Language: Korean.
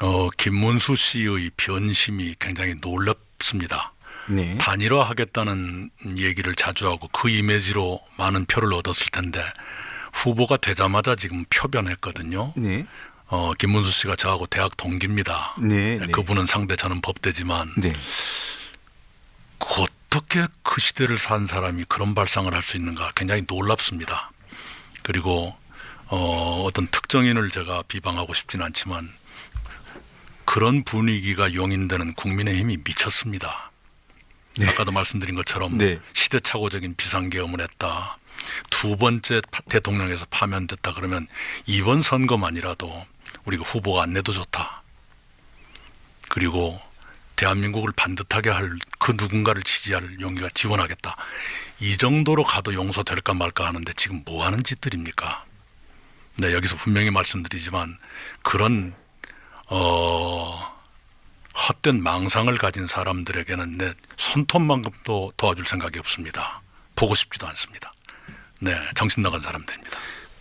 어, 김문수 씨의 변심이 굉장히 놀랍습니다. 네. 단일화하겠다는 얘기를 자주 하고 그 이미지로 많은 표를 얻었을 텐데 후보가 되자마자 지금 표변했거든요. 네. 어, 김문수 씨가 저하고 대학 동기입니다. 네. 네. 그분은 상대 저는 법대지만 네. 어떻게 그 시대를 산 사람이 그런 발상을 할 수 있는가 굉장히 놀랍습니다. 그리고 어, 어떤 특정인을 제가 비방하고 싶지는 않지만 그런 분위기가 용인되는 국민의힘이 미쳤습니다. 아까도 말씀드린 것처럼 네. 시대착오적인 비상계엄을 했다. 두 번째 파- 대통령에서 파면됐다 그러면 이번 선거만이라도 우리가 후보가 안 내도 좋다. 그리고 대한민국을 반듯하게 할 그 누군가를 지지할 용기가 지원하겠다. 이 정도로 가도 용서될까 말까 하는데 지금 뭐 하는 짓들입니까? 네, 여기서 분명히 말씀드리지만 그런 어 헛된 망상을 가진 사람들에게는 내 손톱만큼도 도와줄 생각이 없습니다. 보고 싶지도 않습니다. 네, 정신 나간 사람들입니다.